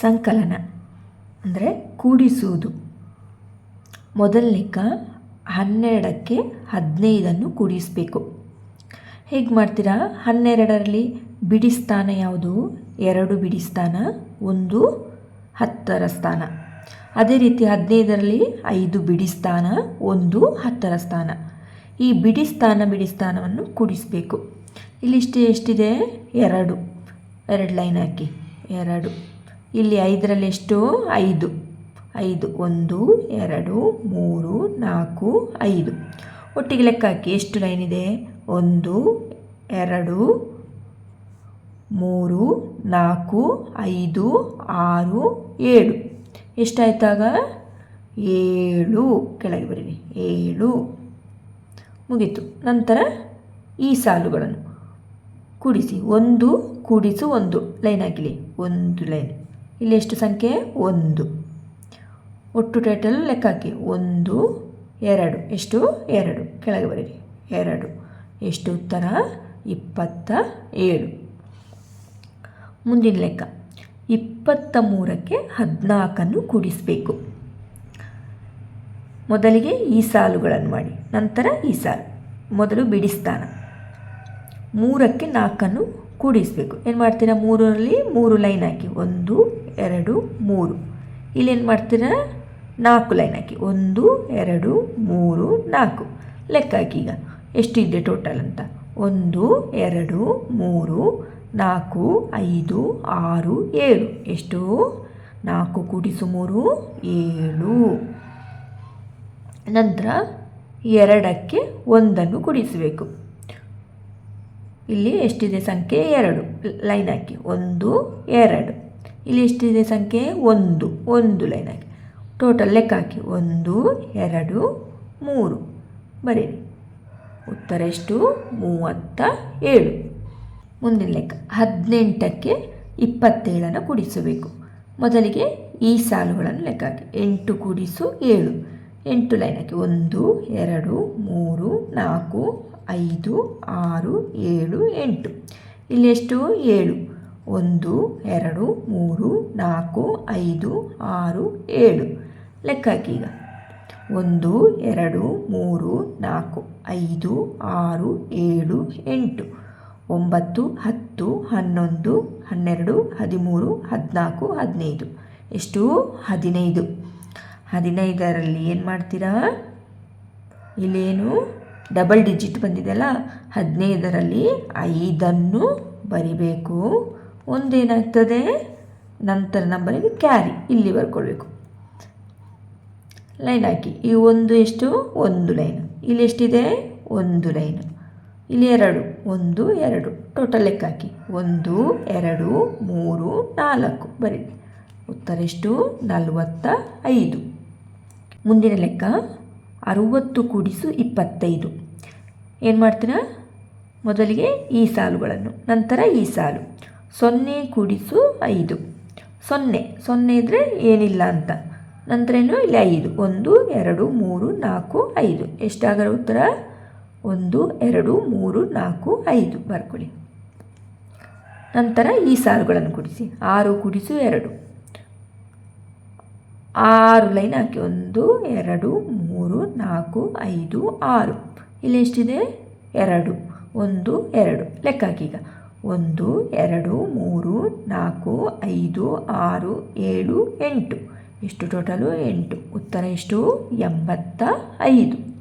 ಸಂಕಲನ, ಅಂದರೆ ಕೂಡಿಸುವುದು. ಮೊದಲನೇಕ ಹನ್ನೆರಡಕ್ಕೆ ಹದಿನೈದನ್ನು ಕೂಡಿಸಬೇಕು. ಹೇಗೆ ಮಾಡ್ತೀರಾ? ಹನ್ನೆರಡರಲ್ಲಿ ಬಿಡಿ ಸ್ಥಾನ ಯಾವುದು? ಎರಡು ಬಿಡಿ ಸ್ಥಾನ, ಒಂದು ಹತ್ತರ ಸ್ಥಾನ. ಅದೇ ರೀತಿ ಹದಿನೈದರಲ್ಲಿ ಐದು ಬಿಡಿ ಸ್ಥಾನ, ಒಂದು ಹತ್ತರ ಸ್ಥಾನ. ಈ ಬಿಡಿ ಸ್ಥಾನ, ಬಿಡಿ ಸ್ಥಾನವನ್ನು ಕೂಡಿಸಬೇಕು. ಇಲ್ಲಿಷ್ಟು ಎಷ್ಟಿದೆ? ಎರಡು. ಎರಡು ಲೈನ್ ಹಾಕಿ. ಎರಡು. ಇಲ್ಲಿ ಐದರಲ್ಲಿ ಎಷ್ಟು? ಐದು. ಐದು, ಒಂದು, ಎರಡು, ಮೂರು, ನಾಲ್ಕು, ಐದು. ಒಟ್ಟಿಗೆ ಲೆಕ್ಕ ಹಾಕಿ. ಎಷ್ಟು ಲೈನ್ ಇದೆ? ಒಂದು, ಎರಡು, ಮೂರು, ನಾಲ್ಕು, ಐದು, ಆರು, ಏಳು. ಎಷ್ಟಾಯ್ತಾಗ ಏಳು. ಕೆಳಗೆ ಬರೀರಿ. ಏಳು. ಮುಗೀತು. ನಂತರ ಈ ಸಾಲುಗಳನ್ನು ಕೂಡಿಸಿ. ಒಂದು ಕೂಡಿಸು ಒಂದು ಲೈನ್ ಹಾಕಿಲಿ. ಒಂದು ಲೈನ್. ಇಲ್ಲಿ ಎಷ್ಟು ಸಂಖ್ಯೆ? ಒಂದು. ಒಟ್ಟು ಟೈಟಲ್ ಲೆಕ್ಕ ಹಾಕಿ. ಒಂದು, ಎರಡು. ಎಷ್ಟು? ಎರಡು. ಕೆಳಗೆ ಬರೀರಿ. ಎರಡು. ಎಷ್ಟು ಉತ್ತರ? ಇಪ್ಪತ್ತ ಏಳು. ಮುಂದಿನ ಲೆಕ್ಕ. ಇಪ್ಪತ್ತ ಮೂರಕ್ಕೆ ಹದಿನಾಲ್ಕನ್ನು ಕೂಡಿಸಬೇಕು. ಮೊದಲಿಗೆ ಈ ಸಾಲುಗಳನ್ನು ಮಾಡಿ. ನಂತರ ಈ ಸಾಲು. ಮೊದಲು ಬಿಡಿಸ್ತಾನ. ಮೂರಕ್ಕೆ ನಾಲ್ಕನ್ನು ಕೂಡಿಸಬೇಕು. ಏನು ಮಾಡ್ತೀರಾ? ಮೂರರಲ್ಲಿ ಮೂರು ಲೈನ್ ಹಾಕಿ. ಒಂದು, ಎರಡು, ಮೂರು. ಇಲ್ಲಿ ಏನು ಮಾಡ್ತೀರಾ? ನಾಲ್ಕು ಲೈನ್ ಹಾಕಿ. ಒಂದು, ಎರಡು, ಮೂರು, ನಾಲ್ಕು. ಲೆಕ್ಕ ಹಾಕಿ ಈಗ. ಎಷ್ಟಿದೆ ಟೋಟಲ್ ಅಂತ? ಒಂದು, ಎರಡು, ಮೂರು, ನಾಲ್ಕು, ಐದು, ಆರು, ಏಳು. ಎಷ್ಟು? ನಾಲ್ಕು ಕೂಡಿಸು ಮೂರು, ಏಳು. ನಂತರ ಎರಡಕ್ಕೆ ಒಂದನ್ನು ಕೂಡಿಸಬೇಕು. ಇಲ್ಲಿ ಎಷ್ಟಿದೆ ಸಂಖ್ಯೆ ಎರಡು. ಲೈನ್ ಹಾಕಿ. ಒಂದು, ಎರಡು. ಇಲ್ಲಿ ಎಷ್ಟಿದೆ ಸಂಖ್ಯೆ? ಒಂದು. ಒಂದು ಲೈನ್ ಹಾಕಿ. ಟೋಟಲ್ ಲೆಕ್ಕ ಹಾಕಿ. ಒಂದು, ಎರಡು, ಮೂರು. ಬರೀರಿ. ಉತ್ತರ ಎಷ್ಟು? ಮೂವತ್ತ ಏಳು. ಮುಂದಿನ ಲೆಕ್ಕ. ಹದಿನೆಂಟಕ್ಕೆ ಇಪ್ಪತ್ತೇಳನ್ನು ಕೂಡಿಸಬೇಕು. ಮೊದಲಿಗೆ ಈ ಸಾಲುಗಳನ್ನು ಲೆಕ್ಕ ಹಾಕಿ. ಎಂಟು ಕೂಡಿಸು ಏಳು. ಎಂಟು ಲೈನ್ ಹಾಕಿ. ಒಂದು, ಎರಡು, ಮೂರು, ನಾಲ್ಕು ಐದು, ಆರು, ಏಳು, ಎಂಟು. ಇಲ್ಲಿ ಎಷ್ಟು? ಏಳು. ಒಂದು, ಎರಡು, ಮೂರು, ನಾಲ್ಕು, ಐದು, ಆರು, ಏಳು. ಲೆಕ್ಕ ಹಾಕಿ ಈಗ. ಒಂದು, ಎರಡು, ಮೂರು, ನಾಲ್ಕು, ಐದು, ಆರು, ಏಳು, ಎಂಟು. ಒಂಬತ್ತು, ಹತ್ತು, ಹನ್ನೊಂದು, ಹನ್ನೆರಡು, ಹದಿಮೂರು, ಹದಿನಾಲ್ಕು, ಹದಿನೈದು. ಎಷ್ಟು? ಹದಿನೈದು. ಹದಿನೈದರಲ್ಲಿ ಏನು ಮಾಡ್ತೀರಾ? ಇಲ್ಲೇನು? ಡಬಲ್ ಡಿಜಿಟ್ ಬಂದಿದೆಯಲ್ಲ ಹದಿನೈದರಲ್ಲಿ ಐದನ್ನು ಬರಿಬೇಕು. ಒಂದೇನಾಗ್ತದೆ? ನಂತರ ನಂಬರಿಗೆ ಕ್ಯಾರಿ ಇಲ್ಲಿ ಬರ್ಕೊಳ್ಬೇಕು. ಲೈನ್ ಹಾಕಿ. ಈ ಒಂದು ಎಷ್ಟು? ಒಂದು ಲೈನು. ಇಲ್ಲಿ ಎಷ್ಟಿದೆ? ಒಂದು ಲೈನು. ಇಲ್ಲಿ ಎರಡು, ಒಂದು, ಎರಡು. ಟೋಟಲ್ ಲೆಕ್ಕ ಹಾಕಿ. ಒಂದು, ಎರಡು, ಮೂರು, ನಾಲ್ಕು ಬರೀ. ಉತ್ತರ ಎಷ್ಟು? ನಲವತ್ತ ಐದು. ಮುಂದಿನ ಲೆಕ್ಕ. ಅರುವತ್ತು ಕೂಡಿಸು ಇಪ್ಪತ್ತೈದು. ಏನು ಮಾಡ್ತೀರಾ ಮೊದಲಿಗೆ ಈ ಸಾಲುಗಳನ್ನು, ನಂತರ ಈ ಸಾಲು. ಸೊನ್ನೆ ಕೂಡಿಸು ಐದು. ಸೊನ್ನೆ ಸೊನ್ನೆ ಇದ್ದರೆ ಏನಿಲ್ಲ ಅಂತ. ನಂತರ ಏನು? ಇಲ್ಲಿ ಐದು. ಒಂದು, ಎರಡು, ಮೂರು, ನಾಲ್ಕು, ಐದು. ಎಷ್ಟಾಗರ ಉತ್ತರ? ಒಂದು, ಎರಡು, ಮೂರು, ನಾಲ್ಕು, ಐದು. ಬರ್ಕೊಳ್ಳಿ. ನಂತರ ಈ ಸಾಲುಗಳನ್ನು ಕೂಡಿಸಿ. ಆರು ಕೂಡಿಸು ಎರಡು. ಆರು ಲೈನ್ ಹಾಕಿ. ಒಂದು, ಎರಡು ಮೂರು, ನಾಲ್ಕು, ಐದು, ಆರು. ಇಲ್ಲಿ ಎಷ್ಟಿದೆ? ಎರಡು. ಒಂದು, ಎರಡು. ಲೆಕ್ಕ ಹಾಕಿ ಈಗ. ಒಂದು, ಎರಡು, ಮೂರು, ನಾಲ್ಕು, ಐದು, ಆರು, ಏಳು, ಎಂಟು. ಎಷ್ಟು ಟೋಟಲು? ಎಂಟು. ಉತ್ತರ ಎಷ್ಟು? ಎಂಬತ್ತ ಐದು.